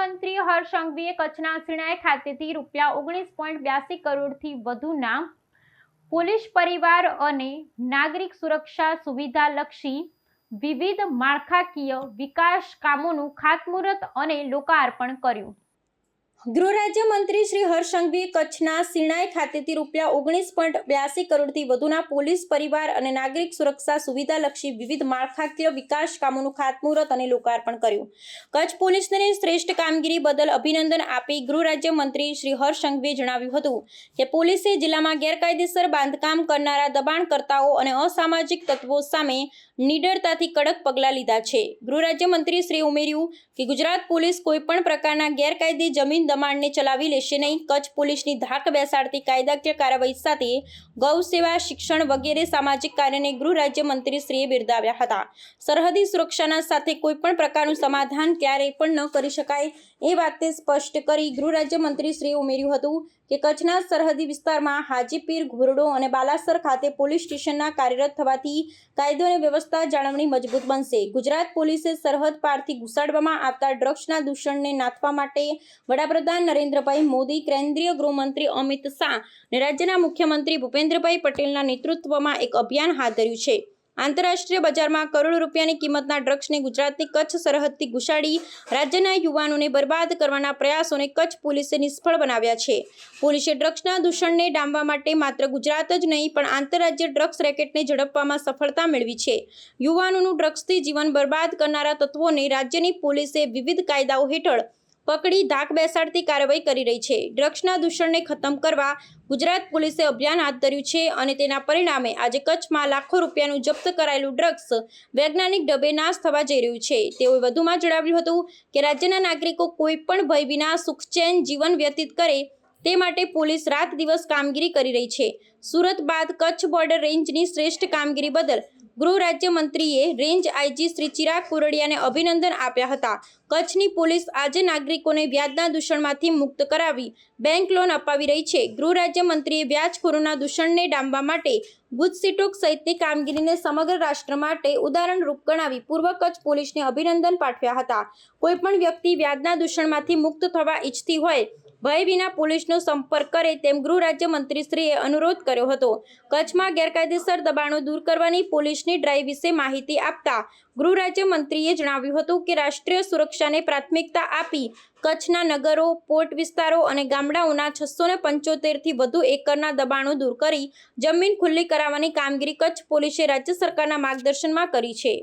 રાજ્યમંત્રી હર્ષ સંઘવીએ કચ્છના સિણાય ખાતેથી રૂપિયા ઓગણીસ પોઈન્ટ બ્યાસી કરોડથી વધુના પોલીસ પરિવાર અને નાગરિક સુરક્ષા સુવિધા લક્ષી વિવિધ માળખાકીય વિકાસ કામોનું ખાતમુહૂર્ત અને લોકાર્પણ કર્યું. ગૃહ રાજ્યમંત્રી શ્રી હર્ષ સંઘવી કચ્છના સિણાઈ ખાતેથી રૂપિયા ઓગણીસ પોઈન્ટ બ્યાસી કરોડથી વધુના પોલીસ પરિવાર અને નાગરિક સુરક્ષા સુવિધાલક્ષી વિવિધ માળખાકીય વિકાસ કામોનું ખાતમુહૂર્ત અને લોકાર્પણ કર્યું. કચ્છ પોલીસને શ્રેષ્ઠ કામગીરી બદલ અભિનંદન આપી ગૃહ રાજ્ય મંત્રી શ્રી હર્ષ સંઘવીએ જણાવ્યું હતું કે પોલીસે જિલ્લામાં ગેરકાયદેસર બાંધકામ કરનારા દબાણકર્તાઓ અને અસામાજિક તત્વો સામે નિડરતાથી કડક પગલાં લીધા છે. ગૃહ રાજ્યમંત્રી શ્રી ઉમેર્યું કે ગુજરાત પોલીસ કોઈપણ પ્રકારના ગેરકાયદે જમીન દબાણને ચલાવી લેશે નહીં. કચ્છ પોલીસની ધાક બેસાડતી કાયદાકીય કાર્યવાહી સાથે ગૌ સેવા, શિક્ષણ વગેરે સામાજિક કાર્યને ગૃહ રાજ્યમંત્રીશ્રીએ બિરદાવ્યા હતા. સરહદી સુરક્ષાના સાથે કોઈપણ પ્રકારનું સમાધાન ક્યારેય પણ ન કરી શકાય એ વાતે સ્પષ્ટ કરી ગૃહ રાજ્યમંત્રીશ્રીએ ઉમેર્યું હતું કે કચ્છના સરહદી વિસ્તારમાં હાજીપીર, ઘોરડો અને બાલાસર ખાતે પોલીસ સ્ટેશનના કાર્યરત થવાથી કાયદો અને વ્યવસ્થા જાળવણી મજબૂત બનશે. ગુજરાત પોલીસે સરહદ પારથી ઘુસાડવામાં આવતા ડ્રગ્સના દૂષણને નાથવા માટે વડાપ્રધાન નરેન્દ્રભાઈ મોદી, કેન્દ્રીય ગૃહમંત્રી અમિત શાહ અને રાજ્યના મુખ્યમંત્રી ભૂપેન્દ્રભાઈ પટેલના નેતૃત્વમાં એક અભિયાન હાથ ધર્યું છે. આંતરરાષ્ટ્રીય બજારમાં કરોડો રૂપિયાની કિંમતના ડ્રગ્સને ગુજરાતની કચ્છ સરહદથી ઘુસાડી રાજ્યના યુવાનોને બરબાદ કરવાના પ્રયાસોને કચ્છ પોલીસે નિષ્ફળ બનાવ્યા છે. પોલીસે ડ્રગ્સના દૂષણને ડામવા માટે માત્ર ગુજરાત જ નહીં, પણ આંતરરાજ્ય ડ્રગ્સ રેકેટને ઝડપવામાં સફળતા મેળવી છે. યુવાનોનું ડ્રગ્સથી જીવન બરબાદ કરનારા તત્વોને રાજ્યની પોલીસે વિવિધ કાયદાઓ હેઠળ પકડી ધાક બેસાડતી કાર્યવાહી કરી રહી છે. ડ્રગ્સના દૂષણને ખતમ કરવા ગુજરાત પોલીસે અભિયાન હાથ ધર્યું છે અને તેના પરિણામે આજે કચ્છમાં લાખો રૂપિયાનું જપ્ત કરાયેલું ડ્રગ્સ વૈજ્ઞાનિક ઢબે નાશ થવા જઈ રહ્યું છે. તેઓએ વધુમાં જણાવ્યું હતું કે રાજ્યના નાગરિકો કોઈ પણ ભય વિના સુખચેન જીવન વ્યતીત કરે તે માટે પોલીસ રાત દિવસ કામગીરી કરી રહી છે. સુરત બાદ કચ્છ બોર્ડર રેન્જની શ્રેષ્ઠ કામગીરી બદલ ગૃહ રાજ્યમંત્રીએ રેન્જ આઈજી શ્રી ચિરાગ કુરડિયાને અભિનંદન આપ્યા હતા. કચ્છની પોલીસ આજે નાગરિકોને વ્યાજના દૂષણમાંથી મુક્ત કરાવી બેંક લોન અપાવી રહી છે. ગૃહ રાજ્યમંત્રીએ વ્યાજખોરોના દૂષણને ડામવા માટે ગુજસીટોક સહિતની કામગીરીને સમગ્ર રાષ્ટ્ર માટે ઉદાહરણરૂપ ગણાવી પૂર્વ કચ્છ પોલીસને અભિનંદન પાઠવ્યા હતા. કોઈપણ વ્યક્તિ વ્યાજના દૂષણમાંથી મુક્ત થવા ઈચ્છતી હોય ભય વિના પોલીસનો સંપર્ક કરે તેમ ગૃહ રાજ્યમંત્રીશ્રીએ અનુરોધ કર્યો હતો. કચ્છમાં ગેરકાયદેસર દબાણો દૂર કરવાની પોલીસની ડ્રાઈવ વિશે માહિતી આપતા ગૃહ રાજ્યમંત્રીએ જણાવ્યું હતું કે રાષ્ટ્રીય સુરક્ષાને પ્રાથમિકતા આપી કચ્છના નગરો, પોર્ટ વિસ્તારો અને ગામડાઓના છસો ને પંચોતેરથી વધુ એકરના દબાણો દૂર કરી જમીન ખુલ્લી કરાવવાની કામગીરી કચ્છ પોલીસે રાજ્ય સરકારના માર્ગદર્શનમાં કરી છે.